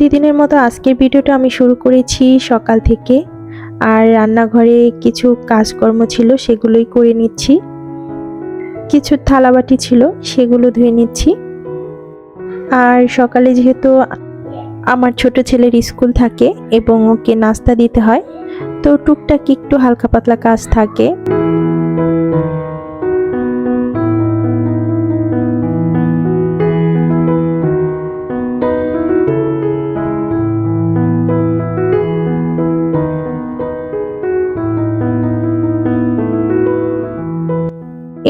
প্রতিদিনের মতো আজকের ভিডিওটা আমি শুরু করেছি সকাল থেকে। আর রান্নাঘরে কিছু কাজকর্ম ছিল, সেগুলোই করে নিচ্ছি। কিছু থালাবাটি ছিল, সেগুলো ধুয়ে নিচ্ছি। আর সকালে যেহেতু আমার ছোট ছেলের স্কুল থাকে এবং ওকে নাস্তা দিতে হয়, তো টুকটাক একটু হালকা পাতলা কাজ থাকে।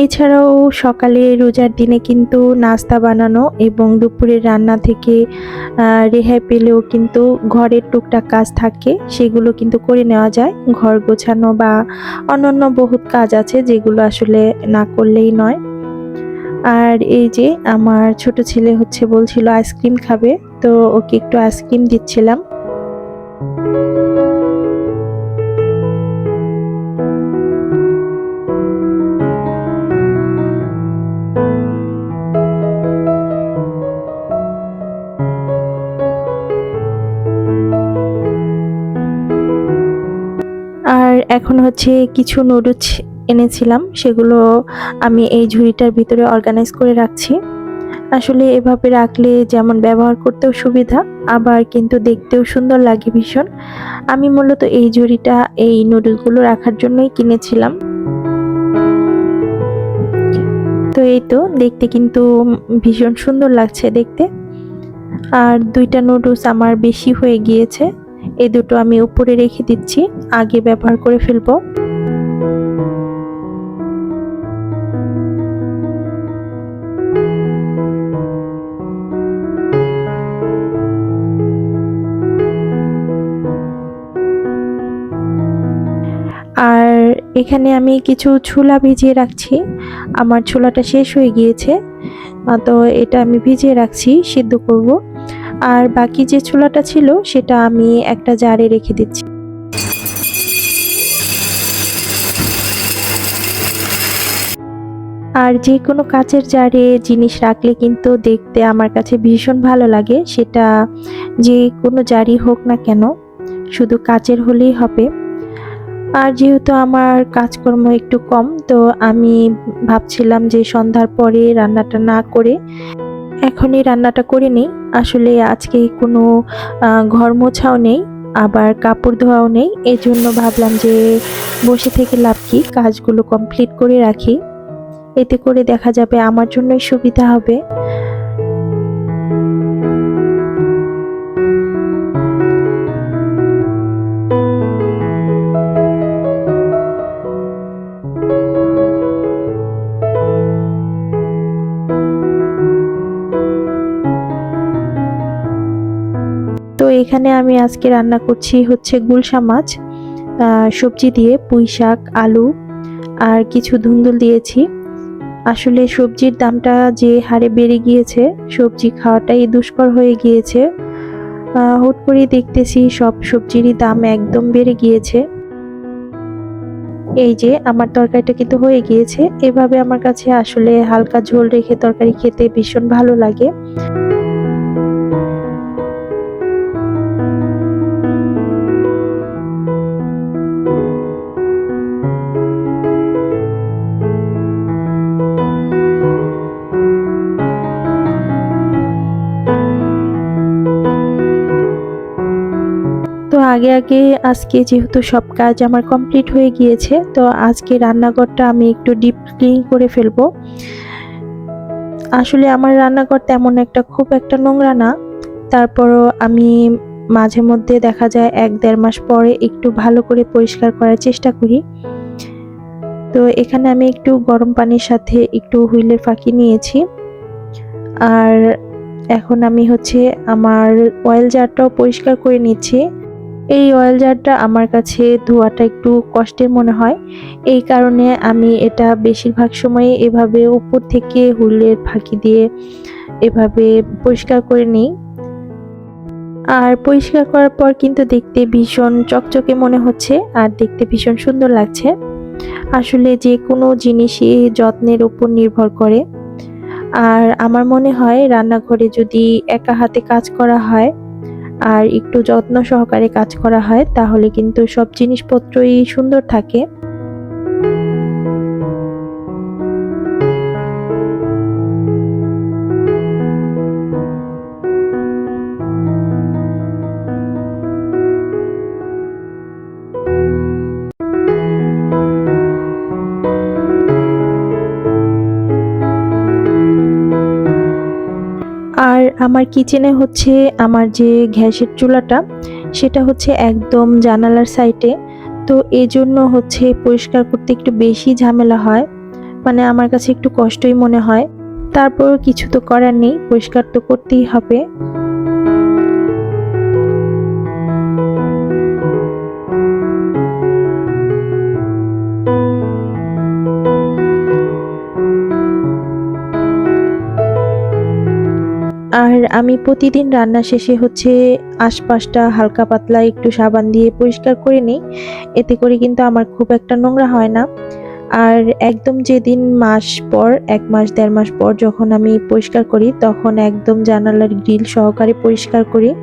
এছাড়াও সকালে রোজার দিনে কিন্তু নাস্তা বানানো এবং দুপুরের রান্না থেকে রেহাই পেলেও কিন্তু ঘরের টুকটাক কাজ থাকে, সেগুলো কিন্তু করে নেওয়া যায়। ঘর গোছানো বা অন্যান্য বহুত কাজ আছে যেগুলো আসলে না করলেই নয়। আর এই যে আমার ছোট ছেলে হচ্ছে বলছিল আইসক্রিম খাবে, তো ওকে একটু আইসক্রিম দিচ্ছিলাম। এখন হচ্ছে কিছু নুডলস এনেছিলাম, সেগুলো আমি এই ঝুড়িটার ভিতরে অর্গানাইজ করে রাখছি। আসলে এভাবে রাখলে যেমন ব্যবহার করতেও সুবিধা, আবার কিন্তু দেখতেও সুন্দর লাগে ভীষণ। আমি মূলত এই ঝুড়িটা, এই নুডলসগুলো রাখার জন্যই কিনেছিলাম। তো এই তো, দেখতে কিন্তু ভীষণ সুন্দর লাগছে দেখতে। আর দুইটা নুডলস আমার বেশি হয়ে গিয়েছে। এই দুটো আমি উপরে রেখে দিচ্ছি, আগে ব্যবহার করে ফেলব। আর এখানে আমি কিছু ছোলা ভিজিয়ে রাখছি। আমার ছোলাটা শেষ হয়ে গিয়েছে। তো এটা আমি ভিজিয়ে রাখছি, সিদ্ধ করব। আর বাকি যে ছোলাটা ছিল, সেটা আমি একটা জারে রেখে দিচ্ছি। আর যে কোনো কাচের জারে জিনিস রাখলে কিন্তু দেখতে আমার কাছে ভীষণ ভালো লাগে। সেটা যে কোনো জারই হোক না কেন, শুধু কাচের হলেই হবে। আর যেহেতু আমার কাজকর্ম একটু কম, তো আমি ভাবছিলাম যে সন্ধ্যার পরে রান্নাটা না করে এখনই রান্নাটা করে নিই। আসলে আজকে কোনো ঘর মোছাও নেই, আবার কাপড় ধোয়াও নেই। এই জন্য ভাবলাম যে বসে থেকে লাভ কি, কাজগুলো কমপ্লিট করে রাখি। এতে করে দেখা যাবে আমার জন্যই সুবিধা হবে। এখানে আমি আজকে রান্না করছি হচ্ছে গুলশা মাছ সবজি দিয়ে পুঁই শাক, আলু, আর কিছু ধুন্দুল দিয়েছি। আসলে সবজির দামটা যে হারে বেড়ে গিয়েছে, সবজি খাওয়াটাই দুষ্কর হয়ে গিয়েছে। হুট করে দেখতেছি সব সবজিরই দাম একদম বেড়ে গিয়েছে। এই যে আমার তরকারিটা কিন্তু হয়ে গিয়েছে। এভাবে আমার কাছে আসলে হালকা ঝোল রেখে তরকারি খেতে ভীষণ ভালো লাগে। আগে আগে, আজকে যেহেতু সব কাজ আমার কমপ্লিট হয়ে গিয়েছে, তো আজকে রান্নাঘরটা আমি একটু ডিপ ক্লিন করে ফেলব। আসলে আমার রান্নাঘর তেমন একটা খুব একটা নোংরা না। তারপরও আমি মাঝে মধ্যে দেখা যায় এক দেড় মাস পরে একটু ভালো করে পরিষ্কার করার চেষ্টা করি। তো এখানে আমি একটু গরম পানির সাথে একটু হুইলের ফাঁকি নিয়েছি। আর এখন আমি হচ্ছে আমার অয়েল জারটাও পরিষ্কার করে নিচ্ছি। এই অয়েল জারটা আমার কাছে ধোয়াটা একটু কষ্টের মনে হয়। এই কারণে আমি এটা বেশিরভাগ সময় এভাবে উপর থেকে হুলের ফাঁকি দিয়ে এভাবে পরিষ্কার করে নিই। আর পরিষ্কার করার পর কিন্তু দেখতে ভীষণ চকচকে মনে হচ্ছে, আর দেখতে ভীষণ সুন্দর লাগছে। আসলে যে কোনো জিনিসই যত্নের উপর নির্ভর করে। আর আমার মনে হয় রান্নাঘরে যদি একা হাতে কাজ করা হয় আর একটু যত্ন সহকারে কাজ করা হয় তাহলে কিন্তু সব জিনিসপত্রই সুন্দর থাকে। আমার কিচেনে হচ্ছে আমার যে গ্যাসের চুলাটা, সেটা হচ্ছে একদম জানালার সাইটে তো এই জন্য হচ্ছে পরিষ্কার করতে একটু বেশি ঝামেলা হয় মানে আমার কাছে একটু কষ্টই মনে হয়। তারপর কিছু তো করার নেই, পরিষ্কার তো করতেই হবে। আমি প্রতিদিন রান্না শেষে হচ্ছে আশপাশটা হালকা পাতলা একটু সাবান দিয়ে পরিষ্কার করে নিই। এতে করে কিন্তু আমার খুব একটা নোংরা হয় না। আর একদম যেদিন মাস পর, এক মাস, দেড় মাস পর যখন আমি পরিষ্কার করি, তখন একদম জানালার গ্রিল সহকারে পরিষ্কার করি।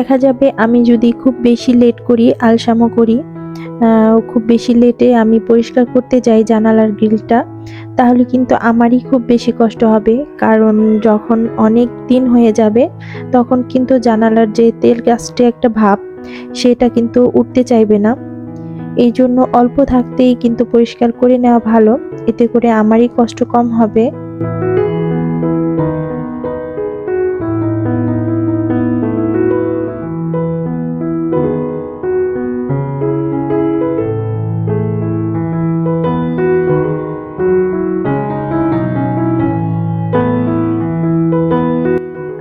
দেখা যাবে, আমি যদি খুব বেশি লেট করি, আলসামো করি খুব বেশি লেটে আমি পরিষ্কার করতে যাই জানালার গ্রিলটা তাহলে কিন্তু আমারই খুব বেশি কষ্ট হবে। কারণ যখন অনেক দিন হয়ে যাবে, তখন কিন্তু জানালার যে তেল গাছটে একটা ভাব, সেটা কিন্তু উঠতে চাইবে না। এই জন্য অল্প থাকতেই কিন্তু পরিষ্কার করে নেওয়া ভালো, এতে করে আমারই কষ্ট কম হবে।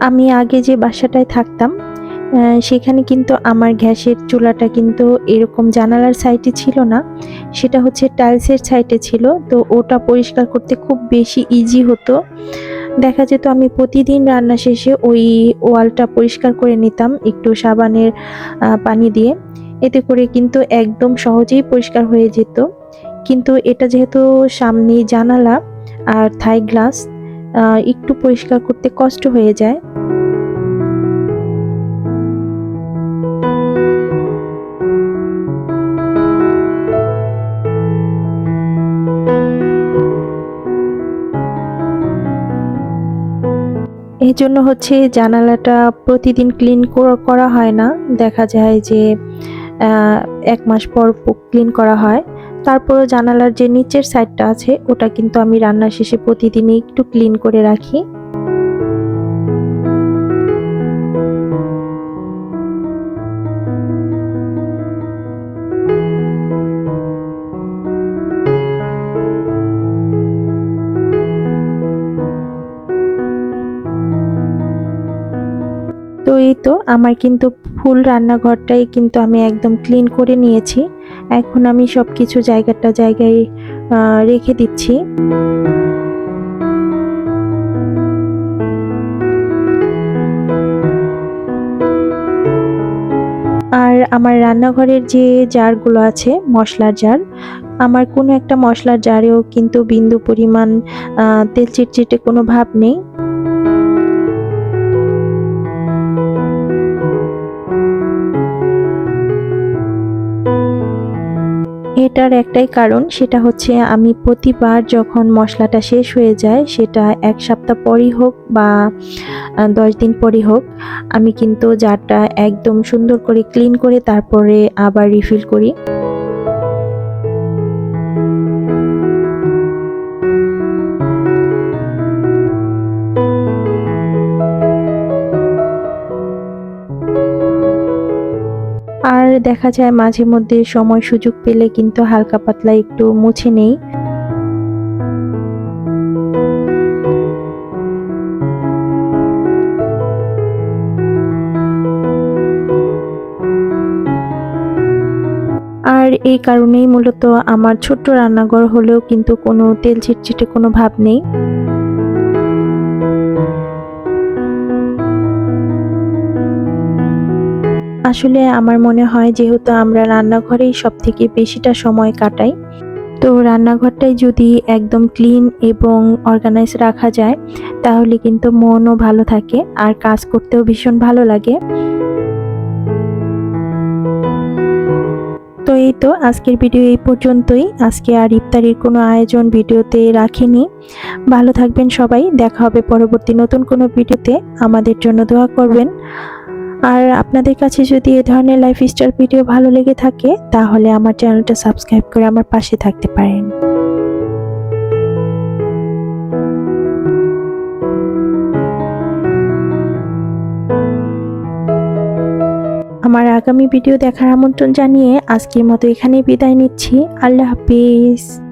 আমি আগে যে বাসাটায় থাকতাম সেখানে কিন্তু আমার গ্যাসের চুলাটা কিন্তু এরকম জানালার সাইডে ছিল না। সেটা হচ্ছে টাইলসের সাইডে ছিল। তো ওটা পরিষ্কার করতে খুব বেশি ইজি হতো। দেখা যেত আমি প্রতিদিন রান্না শেষে ওই ওয়ালটা পরিষ্কার করে নিতাম একটু সাবানের পানি দিয়ে। এতে করে কিন্তু একদম সহজেই পরিষ্কার হয়ে যেত। কিন্তু এটা যেহেতু সামনে জানালা আর থাই গ্লাস একটু পরিষ্কার করতে কষ্ট হয়ে যায়। এই জন্য হচ্ছে জানালাটা প্রতিদিন ক্লিন করা হয় না। দেখা যায় যে এক মাস পর ক্লিন করা হয়। তারপরও জানালার যে নিচের সাইডটা আছে, ওটা কিন্তু আমি রান্না শেষে প্রতিদিনই একটু ক্লিন করে রাখি। তো এই তো, আমার কিন্তু ফুল রান্নাঘরটাই কিন্তু আমি একদম ক্লিন করে নিয়েছি। এখন আমি সব কিছু জায়গাটা জায়গায় রেখে দিচ্ছি। আর আমার রান্নাঘরের যে জারগুলো আছে, মশলার জার, আমার কোনো একটা মশলার জারেও কিন্তু বিন্দু পরিমাণ তেল চিটচিটে কোনো ভাব নেই। এটার একটাই কারণ, সেটা হচ্ছে আমি প্রতিবার যখন মশলাটা শেষ হয়ে যায়, সেটা এক সপ্তাহ পরই হোক বা দশ দিন পরই হোক, আমি কিন্তু জারটা একদম সুন্দর করে ক্লিন করে তারপরে আবার রিফিল করি। দেখা যায় মাঝে মধ্যে সময় সুযোগ পেলে কিন্তু হালকা পাতলা একটু মুছে নেই। আর এই কারণেই মূলত আমার ছোট্ট রান্নাঘর হলেও কিন্তু কোনো তেল চিটচিটে কোনো ভাব নেই। আসলে আমার মনে হয় যেহেতু আমরা রান্নাঘরেই সব থেকে বেশিটা সময় কাটাই, তো রান্নাঘরটাই যদি একদম ক্লিন এবং অর্গানাইজ রাখা যায়, তাহলে কিন্তু মনও ভালো থাকে আর কাজ করতেও ভীষণ ভালো লাগে। তো এই তো আজকের ভিডিও এই পর্যন্তই। আজকে আর ইফতারির কোনো আয়োজন ভিডিওতে রাখিনি। ভালো থাকবেন সবাই। দেখা হবে পরবর্তী নতুন কোনো ভিডিওতে। আমাদের জন্য দোয়া করবেন। আর আপনাদের কাছে যদি এ ধরনের লাইফ স্টাইল ভিডিও ভালো লেগে থাকে, তাহলে আমার চ্যানেলটা সাবস্ক্রাইব করে আমার পাশে থাকতে পারেন। আমার আগামী ভিডিও দেখার আমন্ত্রণ জানিয়ে আজকের মতো এখানেই বিদায় নিচ্ছি। আল্লাহ হাফিজ।